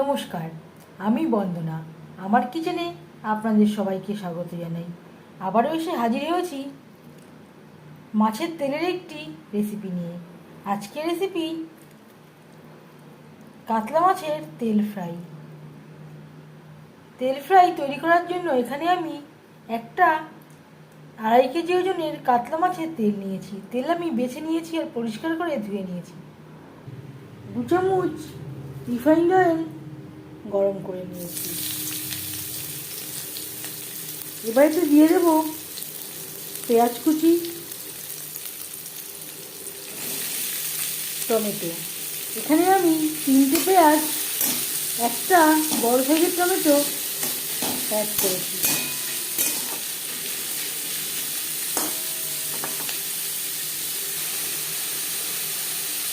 নমস্কার, আমি বন্দনা। আমার কিচেনে আপনাদের সবাইকে স্বাগত জানাই। আবারও এসে হাজির হয়েছি মাছের তেলের একটি রেসিপি নিয়ে। আজকের রেসিপি কাতলা মাছের তেল ফ্রাই তেল ফ্রাই তৈরি করার জন্য এখানে আমি একটা আড়াই কেজি ওজনের কাতলা মাছের তেল নিয়েছি। তেল আমি বেছে নিয়েছি আর পরিষ্কার করে ধুয়ে নিয়েছি। দু চামচ রিফাইন্ড অয়েল গরম করে নিয়েছি। এবার একটু দিয়ে দেব পেঁয়াজ কুচি, টমেটো। এখানে আমি তিনটে পেঁয়াজ, একটা বড় সাইজের টমেটো অ্যাড করেছি।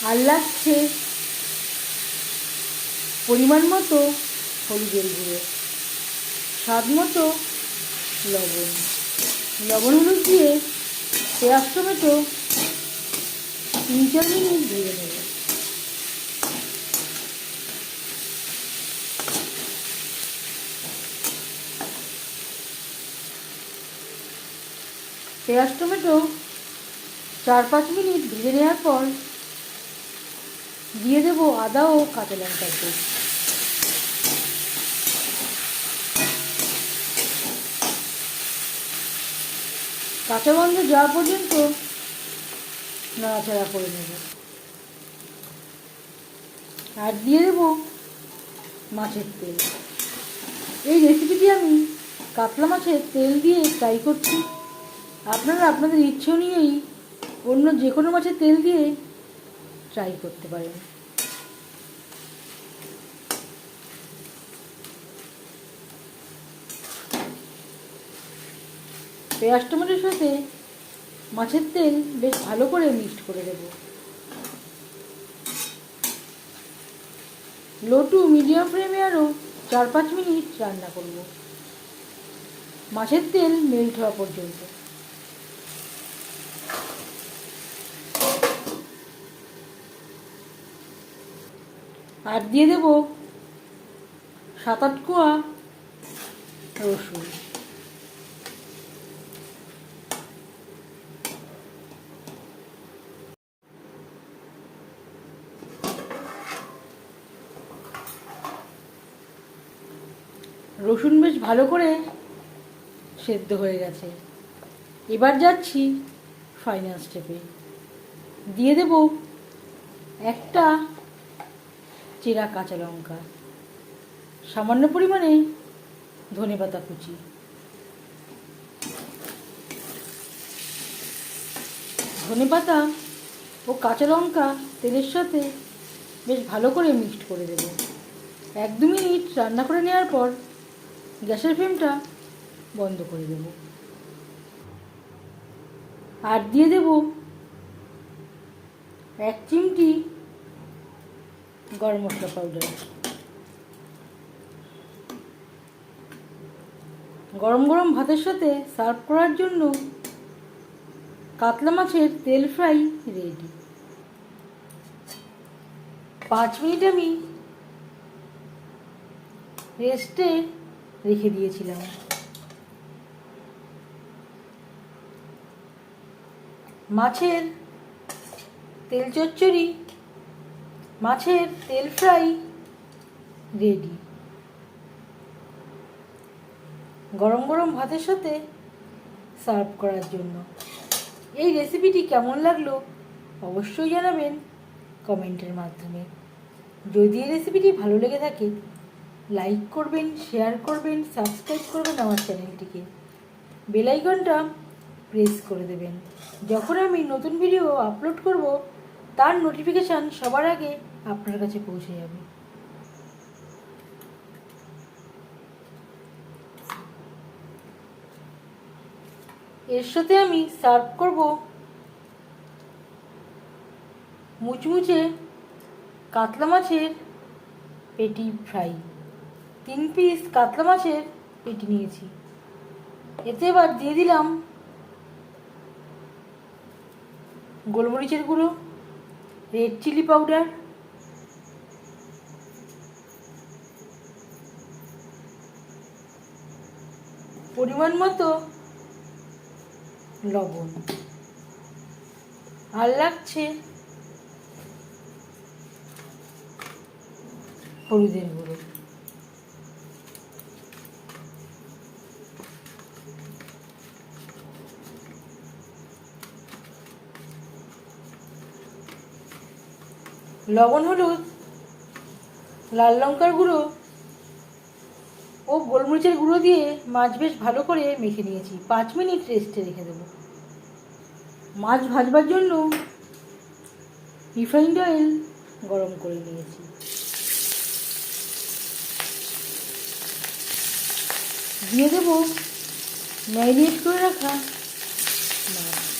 আর লাগছে পরিমাণ মতো হলুদের গুঁড়ো, স্বাদ মতো লবণ। লবণ হলুদ দিয়ে পেঁয়াজ, টমেটো তিন চার মিনিট ভেজে নেব। পেঁয়াজ, টমেটো চার পাঁচ মিনিট ভেজে নেওয়ার পর দিয়ে দেবো আদা ও কাঁচা লঙ্কা পেস্ট কাঁচা গন্ধ যাওয়া পর্যন্ত নাড়াচাড়া করে নেব। আর দিয়ে দেবো মাছের তেল। এই রেসিপিটি আমি কাতলা মাছের তেল দিয়ে ট্রাই করছি। আপনারা আপনাদের ইচ্ছে অনুযায়ী অন্য যে কোনো মাছের তেল দিয়ে ট্রাই করতে পারেন। পেঁয়াজ টমেটোর সাথে মাছের তেল বেশ ভালো করে মিক্সড করে দেব লো টু মিডিয়াম ফ্লেমে আরও চার পাঁচ মিনিট রান্না করব। মাছের তেল মেল্ট হওয়া পর্যন্ত। আর দিয়ে দেব সাত আট কোয়া রসুন। রসুন বেশ ভালো করে সেদ্ধ হয়ে গেছে। এবার যাচ্ছি ফাইনাল স্টেপে দিয়ে দেব একটা চেরা কাঁচা লঙ্কা। সামান্য পরিমাণে ধনে পাতা কুচি। ধনে পাতা ও কাঁচা লঙ্কা তেলের সাথে বেশ ভালো করে মিক্সড করে দেব। এক দু মিনিট রান্না করে নেওয়ার পর গ্যাসের ফ্লেমটা বন্ধ করে দেব। আর দিয়ে দেব এক চিমটি গরম মশলা পাউডার গরম গরম ভাতের সাথে সার্ভ করার জন্য কাতলা মাছের তেল ফ্রাই রেডি পাঁচ মিনিট আমি রেস্টে রেখে দিয়েছিলাম। মাছের তেল চচ্চড়ি মাছের তেল ফ্রাই রেডি। গরম গরম ভাতের সাথে সার্ভ করার জন্য। এই রেসিপিটি কেমন লাগল অবশ্যই জানাবেন কমেন্টের মাধ্যমে। যদি এই রেসিপিটি ভালো লেগে থাকে, লাইক করবেন, শেয়ার করবেন, সাবস্ক্রাইব করবেন আমার চ্যানেলটিকে। বেলাইকনটা প্রেস করে দেবেন। যখন আমি নতুন ভিডিও আপলোড করব, তার নোটিফিকেশান সবার আগে আপনার কাছে পৌঁছে যাবে। এর সাথে আমি সার্ভ করব মুচমুচে কাতলা মাছের পেটি ফ্রাই তিন পিস কাতলা মাছের পেটি নিয়েছি। এতে এবার দিয়ে দিলাম গোলমরিচের গুঁড়ো রেড চিলি পাউডার পরিমাণ মতো লবণ। আর লাগছে হলুদের গুঁড়ো। লবণ হলুদ লাল লঙ্কার গুঁড়ো ও গোলমরিচের গুঁড়ো দিয়ে মাছ বেশ ভালো করে মেখে নিয়েছি। পাঁচ মিনিট রেস্টে রেখে দেবো। মাছ ভাজবার জন্য রিফাইন্ড অয়েল গরম করে নিয়েছি। দিয়ে দেবো ম্যারিনেট করে রাখা মাছ।